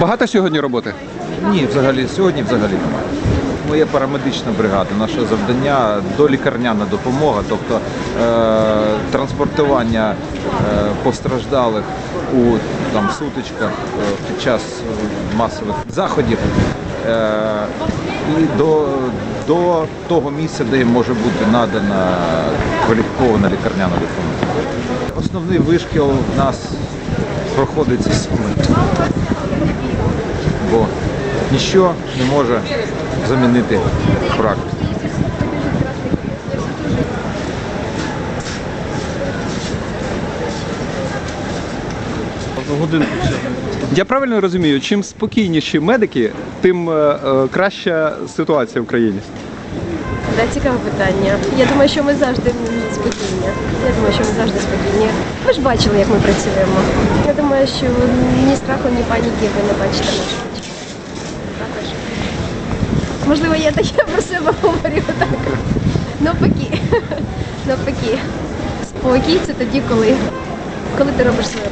Багато сьогодні роботи? Ні, взагалі сьогодні взагалі немає. Моя парамедична бригада. Наше завдання долікарняна допомога, тобто е, транспортування е, постраждалих у там сутичках е, під час масових заходів е, і до, до того місця, де їм може бути надана кваліфікована лікарняна допомога. Основний вишкіл в нас проходить зі Суми бо ніщо не може замінити практику. Я правильно розумію, чим спокійніші медики, тим е, е, краща ситуація в країні. Да, цікаве питання. Я думаю, що ми завжди спокійні. Я думаю, що ми завжди спокійні. Ви ж бачили, як ми працюємо. Я думаю, що ні страху, ні паніки ви не бачите. Також. Можливо, я таке про себе говорю так. Навпаки. Навпаки. Спокій це тоді, коли, коли ти робиш свою